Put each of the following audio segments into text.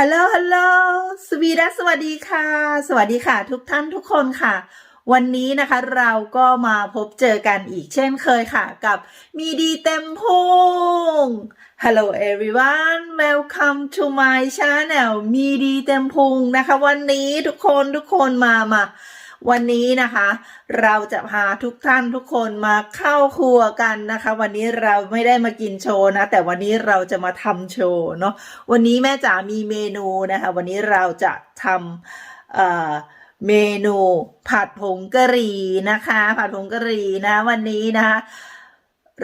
ฮัลโหล ฮัลโหล สวีดัสสวัสดีค่ะ สวัสดีค่ะ ทุกท่านทุกคนค่ะ วันนี้นะคะเราก็มาพบเจอกันอีกเช่นเคยค่ะ กับมีดีเต็มพุง Hello everyone welcome to my channel มีดีเต็มพุงนะคะ วันนี้ทุกคนทุกคนมามา วันนี้นะคะ เราจะพาทุกท่านทุกคนมาเข้าครัวกันนะคะ วันนี้เราไม่ได้มากินโชว์นะ แต่วันนี้เราจะมาทำโชว์เนาะวันนี้แม่จ๋ามีเมนูนะคะ วันนี้เราจะทำเอ่อเมนูผัดผงกะหรี่นะคะ ผัดผงกะหรี่นะ วันนี้นะคะ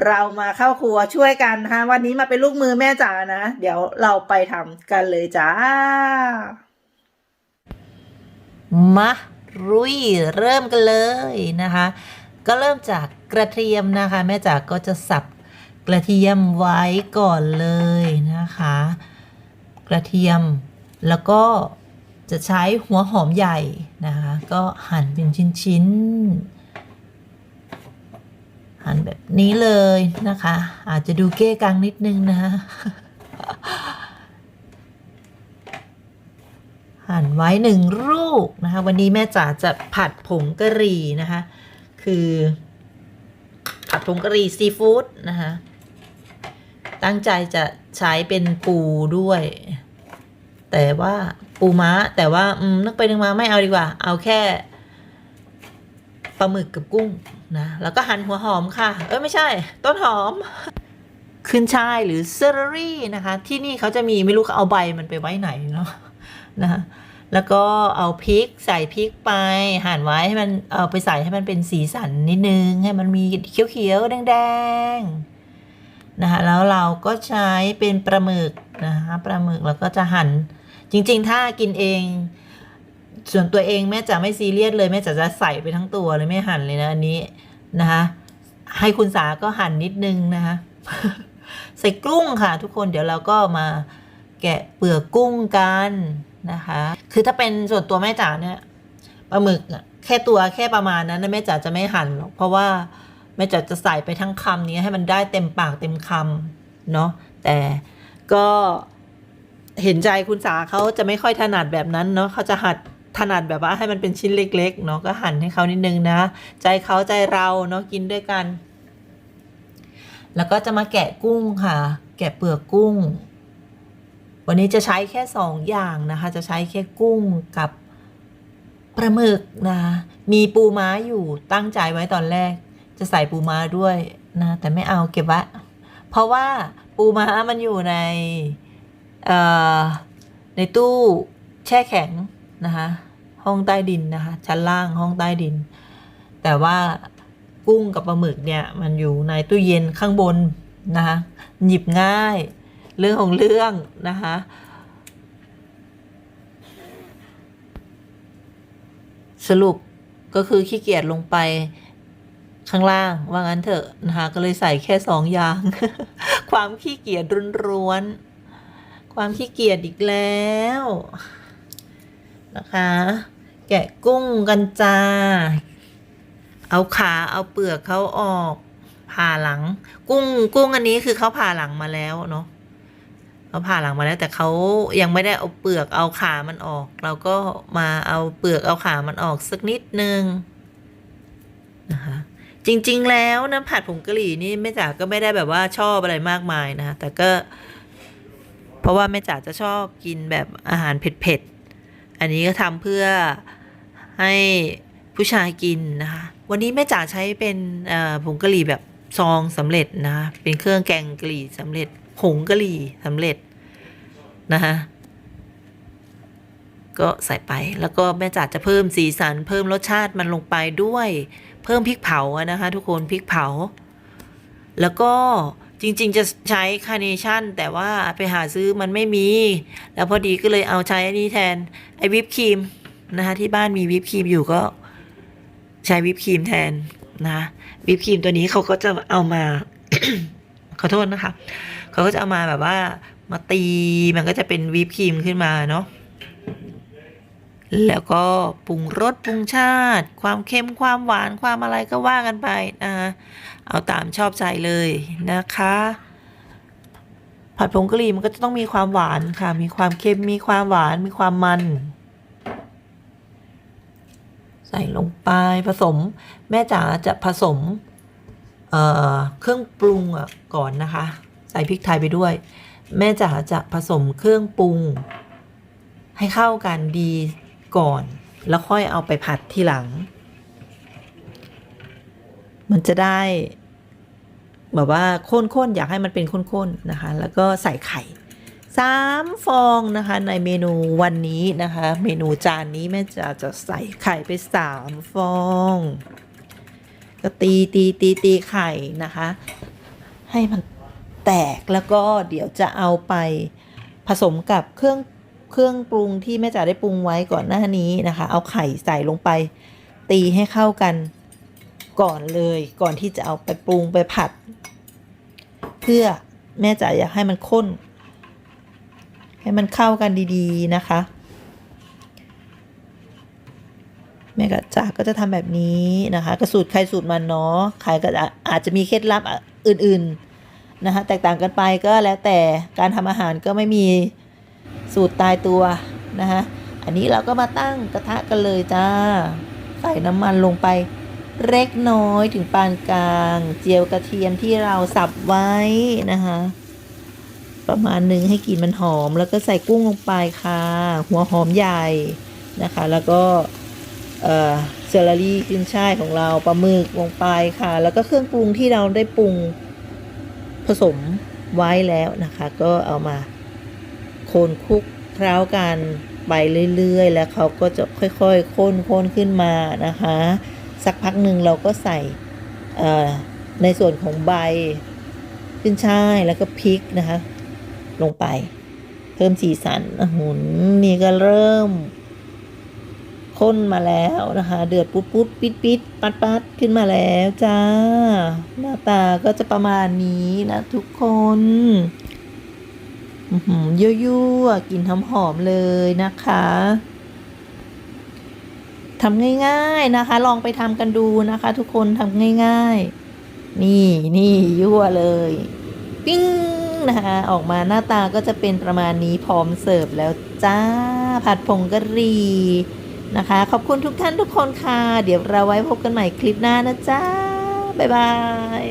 เรามาเข้าครัวช่วยกันนะคะวันนี้มาเป็นลูกมือแม่จ๋านะ เดี๋ยวเราไปทำกันเลยจ้า มา รุยเริ่มกันเลยนะคะ ก็เริ่มจากกระเทียมนะคะ แม่จ๋าก็จะสับกระเทียมไว้ก่อนเลยนะคะ กระเทียมแล้วก็จะใช้หัวหอมใหญ่นะคะ ก็หั่นเป็นชิ้นๆหั่นแบบนี้เลยนะคะ อาจจะดูเก้กังนิดนึงนะคะ หั่นไว้หนึ่งลูกนะคะ วันนี้แม่จ๋าจะผัดผงกะหรี่นะคะ คือ ผัดผงกะหรี่ซีฟู้ดนะคะ ตั้งใจจะใช้เป็นปูด้วย แต่ว่าปูม้าแต่ว่าอืมนึกไปนึกมาไม่เอาดีกว่า เอาแค่ปลาหมึกกับกุ้งนะแล้วก็หั่นหัวหอมค่ะ เอ้ยไม่ใช่ ต้นหอมขึ้นช่ายหรือเซอร์รี่นะคะ ที่นี่เขาจะมีไม่รู้เขาเอาใบมันไปไว้ไหนเนาะนะ แล้วก็เอาพริกใส่พริกไปหั่นไว้ให้มันเอาไปใส่ให้มันเป็นสีสันนิดนึง ให้มันมีเขียวๆแดงๆนะคะแล้วเราก็ใช้เป็นปลาหมึกนะคะปลาหมึกแล้วก็จะหั่นจริงๆ ถ้ากินเอง ส่วนตัวเองแม่จะไม่ซีเรียสเลยแม่จะจะใส่ไปทั้งตัวเลยไม่หั่นเลยนะอันนี้นะคะให้คุณสาก็หั่นนิดนึงนะคะใส่กุ้งค่ะ ทุกคนเดี๋ยวเราก็มาแกะเปลือกกุ้งกัน นะคะ คือถ้าเป็นส่วนตัวแม่จ๋าเนี่ยปลาหมึกอะแค่ตัวแค่ประมาณนั้นแม่จ๋าจะไม่หั่นหรอกเพราะว่าแม่จ๋าจะใส่ไปทั้งคำนี้ให้มันได้เต็มปากเต็มคำเนาะแต่ก็เห็นใจคุณสาเขาจะไม่ค่อยถนัดแบบนั้นเนาะเขาจะหัดถนัดแบบว่าให้มันเป็นชิ้นเล็ก ๆ เนาะก็หั่นให้เขานิดนึงนะ ใจเขาใจเราเนาะกินด้วยกัน แล้วก็จะมาแกะกุ้งค่ะ แกะเปลือกกุ้ง วันนี้จะใช้แค่สองอย่างนะคะ จะใช้แค่กุ้งกับปลาหมึกนะ มีปูม้าอยู่ตั้งใจไว้ตอนแรก จะใส่ปูม้าด้วยนะ แต่ไม่เอาเก็บไว้เพราะว่าปูม้ามันอยู่ในในตู้แช่แข็งนะคะห้องใต้ดินนะคะชั้นล่างห้องใต้ดิน แต่ว่ากุ้งกับปลาหมึกเนี่ยมันอยู่ในตู้เย็นข้างบนนะคะหยิบง่าย เรื่องของเรื่องนะคะสรุปก็คือขี้เกียจลงไปข้างล่างว่างั้นเถอะนะคะก็เลยใส่แค่สองอย่าง ความขี้เกียจรุนร้วน ความขี้เกียจอีกแล้วนะคะ แกะกุ้งกันจ้า เอาขาเอาเปลือกเขาออกผ่าหลัง กุ้งกุ้งอันนี้คือเขาผ่าหลังมาแล้วเนาะ เขาผ่าหลังมาแล้วแต่เขายังไม่ได้เอาเปลือกเอาขามันออก เราก็มาเอาเปลือกเอาขามันออกสักนิดนึงนะคะจริง ๆ แล้วน้ำผัดผงกะหรี่นี่แม่จ๋าก็ไม่ได้แบบว่าชอบอะไรมากมายนะคะแต่ก็ เพราะว่าแม่จ๋าจะชอบกินแบบอาหารเผ็ดๆอันนี้ก็ทำเพื่อให้ผู้ชายกินนะคะวันนี้แม่จ๋าใช้เป็นผงกะหรี่แบบซองสำเร็จนะคะเป็นเครื่องแกงกะหรี่สำเร็จ ผงกะหรี่สำเร็จนะคะก็ใส่ไปแล้วก็แม่จ๋าจะเพิ่มสีสัน เพิ่มรสชาติมันลงไปด้วย เพิ่มพริกเผานะคะ ทุกคนพริกเผา แล้วก็จริง ๆ จะใช้คาร์เนชั่น แต่ว่าไปหาซื้อมันไม่มี แล้วพอดีก็เลยเอาใช้อันนี้แทนไอวิปครีมนะคะที่บ้านมีวิปครีมอยู่ก็ใช้วิปครีมแทนนะวิปครีมตัวนี้เขาก็จะเอามา ขอโทษนะคะ เขาก็จะเอามาแบบว่ามาตีมันก็จะเป็นวิปครีมขึ้นมาเนาะแล้วก็ปรุงรสปรุงชาติ ความเค็มความหวานความอะไรก็ว่ากันไปนะคะเอาตามชอบใจเลยนะคะ ผัดผงกะหรี่มันก็จะต้องมีความหวานค่ะ มีความเค็มมีความหวานมีความมัน ใส่ลงไปผสม แม่จ๋าจะผสมเเครื่องปรุงอะก่อนนะคะ ใส่พริกไทยไปด้วย แม่จ๋าจะผสมเครื่องปรุง ให้เข้ากันดีก่อน แล้วค่อยเอาไปผัดทีหลัง มันจะได้ แบบว่าข้นๆอยากให้มันเป็นข้นๆนะคะ แล้วก็ใส่ไข่สามฟองนะคะในเมนูวันนี้นะคะ เมนูจานนี้แม่จะจะใส่ไข่ไปสามฟอง ก็ตีตีตีตีไข่นะคะ ให้มัน แตกแล้วก็เดี๋ยวจะเอาไปผสมกับเครื่องเครื่องปรุงที่แม่จ๋าได้ปรุงไว้ก่อนหน้านี้นะคะ เอาไข่ใส่ลงไป ตีให้เข้ากันก่อนเลยก่อนที่จะเอาไปปรุงไปผัด เพื่อแม่จ๋าอยากให้มันข้น ให้มันเข้ากันดีๆนะคะ แม่กะจ๋าก็จะทำแบบนี้นะคะ กระสูตรใครสูตรมันเนาะใครก็อาอาจจะมีเคล็ดลับอื่นๆ นะคะแตกต่างกันไปก็แล้วแต่การทำอาหารก็ไม่มีสูตรตายตัวนะคะอันนี้เราก็มาตั้งกระทะกันเลยจ้า ใส่น้ำมันลงไปเล็กน้อยถึงปานกลาง เจียวกระเทียมที่เราสับไว้นะคะประมาณหนึ่งให้กลิ่นมันหอม แล้วก็ใส่กุ้งลงไปค่ะ หัวหอมใหญ่นะคะ แล้วก็เซอร์รี่ขึ้นช่ายของเราปลาหมึกลงไปค่ะ แล้วก็เครื่องปรุงที่เราได้ปรุง สมไว้แล้วนะคะ ก็เอามาโคนคลุกเคล้ากันไปเรื่อยๆ แล้วเขาก็จะค่อยๆข้นข้นขึ้นมานะคะ สักพักหนึ่งเราก็ใส่ในส่วนของใบขึ้นช่ายแล้วก็พริกนะคะ ลงไป เพิ่มสีสันหุนนี่ก็เริ่ม ข้นมาแล้วนะคะ เดือดปุ๊ดปุ๊ดปิดปิดปัดปัดขึ้นมาแล้วจ้า หน้าตาก็จะประมาณนี้นะทุกคนอื้อหือยั่วๆกินหอมๆเลยนะคะทำง่ายๆนะคะ ลองไปทำกันดูนะคะ ทุกคนทำง่าย ๆ นี่นี่ยั่วเลย ปิ้งนะคะออกมาหน้าตาก็จะเป็นประมาณนี้พร้อมเสิร์ฟแล้วจ้า ผัดผงกะหรี่ นะคะ ขอบคุณทุกท่านทุกคนค่ะ เดี๋ยวเราไว้พบกันใหม่คลิปหน้านะจ๊ะ บ๊ายบาย